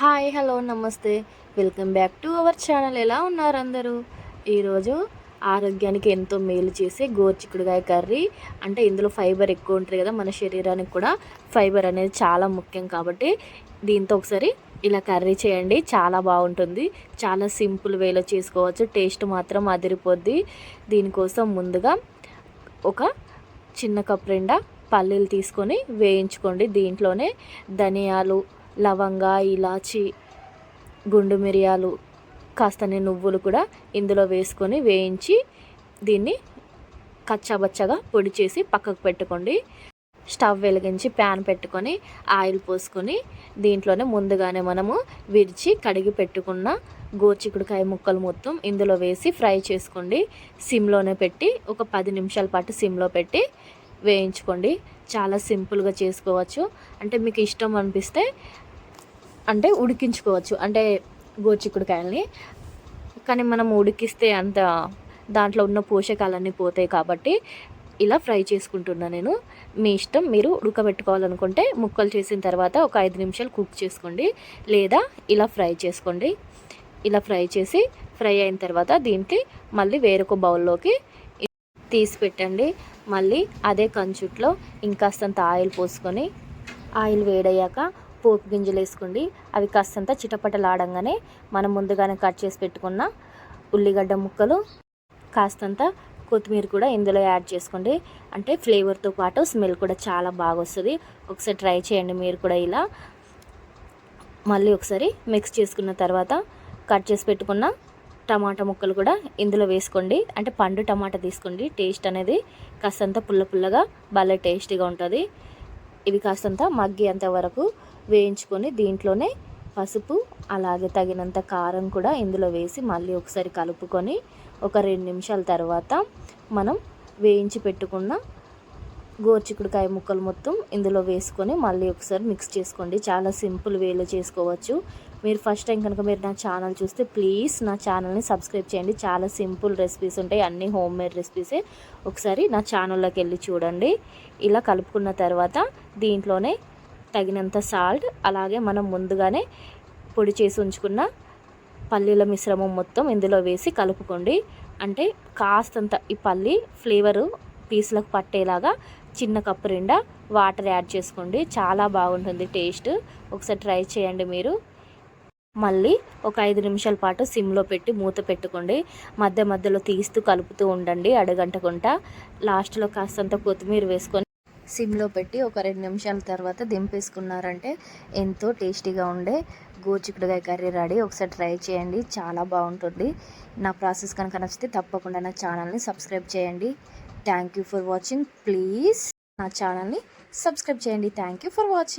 Hi hello నమస్తే. Welcome back to our channel. ఎలా ఉన్నారు అందరూ? ఈరోజు ఆరోగ్యానికి ఎంతో మేలు చేసే గోర్చిక్కుడుగాయ కర్రీ. అంటే ఇందులో ఫైబర్ ఎక్కువ ఉంటుంది కదా మన శరీరానికి కూడా ఫైబర్ అనేది చాలా ముఖ్యం కాబట్టి దీంతో ఒకసారి ఇలా కర్రీ చేయండి. చాలా బాగుంటుంది. చాలా సింపుల్ వేలో చేసుకోవచ్చు. టేస్ట్ మాత్రం అదిరిపోద్ది. దీనికోసం ముందుగా ఒక చిన్న కప్పు రెండా పల్లీలు తీసుకొని వేయించుకోండి. దీంట్లోనే ధనియాలు లవంగా ఇలాచి గుండు మిరియాలు కాస్తని నువ్వులు కూడా ఇందులో వేసుకొని వేయించి దీన్ని కచ్చాబచ్చగా పొడి చేసి పక్కకు పెట్టుకోండి. స్టవ్ వెలిగించి ప్యాన్ పెట్టుకొని ఆయిల్ పోసుకొని దీంట్లోనే ముందుగానే మనము విరిచి కడిగి పెట్టుకున్న గోచికుడికాయ ముక్కలు మొత్తం ఇందులో వేసి ఫ్రై చేసుకోండి. సిమ్లోనే పెట్టి ఒక పది నిమిషాల పాటు సిమ్లో పెట్టి వేయించుకోండి. చాలా సింపుల్గా చేసుకోవచ్చు. అంటే మీకు ఇష్టం అనిపిస్తే అంటే ఉడికించుకోవచ్చు. అంటే గోచిక్కుడుకాయల్ని. కానీ మనం ఉడికిస్తే అంత దాంట్లో ఉన్న పోషకాలన్నీ పోతాయి కాబట్టి ఇలా ఫ్రై చేసుకుంటున్నా నేను. మీ ఇష్టం మీరు ఉడకబెట్టుకోవాలనుకుంటే ముక్కలు చేసిన తర్వాత ఒక ఐదు నిమిషాలు కుక్ చేసుకోండి. లేదా ఇలా ఫ్రై చేసుకోండి. ఇలా ఫ్రై చేసి ఫ్రై అయిన తర్వాత దీనికి మళ్ళీ వేరొక బౌల్లోకి తీసి పెట్టండి. మళ్ళీ అదే కంచుట్లో ఇంకాస్తంత ఆయిల్ పోసుకొని ఆయిల్ వేడయ్యాక పోపు గింజలు వేసుకోండి అవి కాస్తంత చిటపటలాడంగానే మనం ముందుగానే కట్ చేసి పెట్టుకున్న ఉల్లిగడ్డ ముక్కలు కాస్తంత కొత్తిమీర కూడా ఇందులో యాడ్ చేసుకోండి. అంటే ఫ్లేవర్తో పాటు స్మెల్ కూడా చాలా బాగా వస్తుంది ఒకసారి ట్రై చేయండి మీరు కూడా ఇలా. మళ్ళీ ఒకసారి మిక్స్ చేసుకున్న తర్వాత కట్ చేసి పెట్టుకున్న టమాటా ముక్కలు కూడా ఇందులో వేసుకోండి. అంటే పండు టమాటా తీసుకోండి. టేస్ట్ అనేది కాస్తంత పుల్ల పుల్లగా భలే టేస్టీగా ఉంటుంది. ఇవి కాస్తంత మగ్గేంత వరకు వేయించుకొని దీంట్లోనే పసుపు అలాగే తగినంత కారం కూడా ఇందులో వేసి మళ్ళీ ఒకసారి కలుపుకొని ఒక రెండు నిమిషాల తర్వాత మనం వేయించి పెట్టుకున్న గోర్చికుడికాయ ముక్కలు మొత్తం ఇందులో వేసుకొని మళ్ళీ ఒకసారి మిక్స్ చేసుకోండి. చాలా సింపుల్ వేలో చేసుకోవచ్చు. మీరు ఫస్ట్ టైం కనుక మీరు నా ఛానల్ చూస్తే ప్లీజ్ నా ఛానల్ని సబ్స్క్రైబ్ చేయండి. చాలా సింపుల్ రెసిపీస్ ఉంటాయి. అన్ని హోమ్ మేడ్ రెసిపీసే ఒకసారి నా ఛానల్లోకి వెళ్ళి చూడండి. ఇలా కలుపుకున్న తర్వాత దీంట్లోనే తగినంత సాల్ట్ అలాగే మనం ముందుగానే పొడి చేసి ఉంచుకున్న పల్లీల మిశ్రమం మొత్తం ఇందులో వేసి కలుపుకోండి. అంటే కాస్తంత ఈ పల్లి ఫ్లేవరు పీసులకు పట్టేలాగా చిన్న కప్పు నిండా వాటర్ యాడ్ చేసుకోండి. చాలా బాగుంటుంది టేస్ట్. ఒకసారి ట్రై చేయండి మీరు. మళ్ళీ ఒక ఐదు నిమిషాల పాటు సిమ్లో పెట్టి మూత పెట్టుకోండి. మధ్య మధ్యలో తీస్తూ కలుపుతూ ఉండండి అడగంటకుంటా లాస్ట్లో కాస్తంత కొత్తిమీర వేసుకొని సిమ్లో పెట్టి ఒక రెండు నిమిషాల తర్వాత దింపేసుకున్నారంటే ఎంతో టేస్టీగా ఉండే గోచిక్కుడుగాయ కర్రీ రెడీ. ఒకసారి ట్రై చేయండి చాలా బాగుంటుంది. నా ప్రాసెస్ కనుక నచ్చితే తప్పకుండా నా ఛానల్ని సబ్స్క్రైబ్ చేయండి. Thank you for watching. Please నా ఛానల్ని సబ్స్క్రైబ్ చేయండి. Thank you for watching.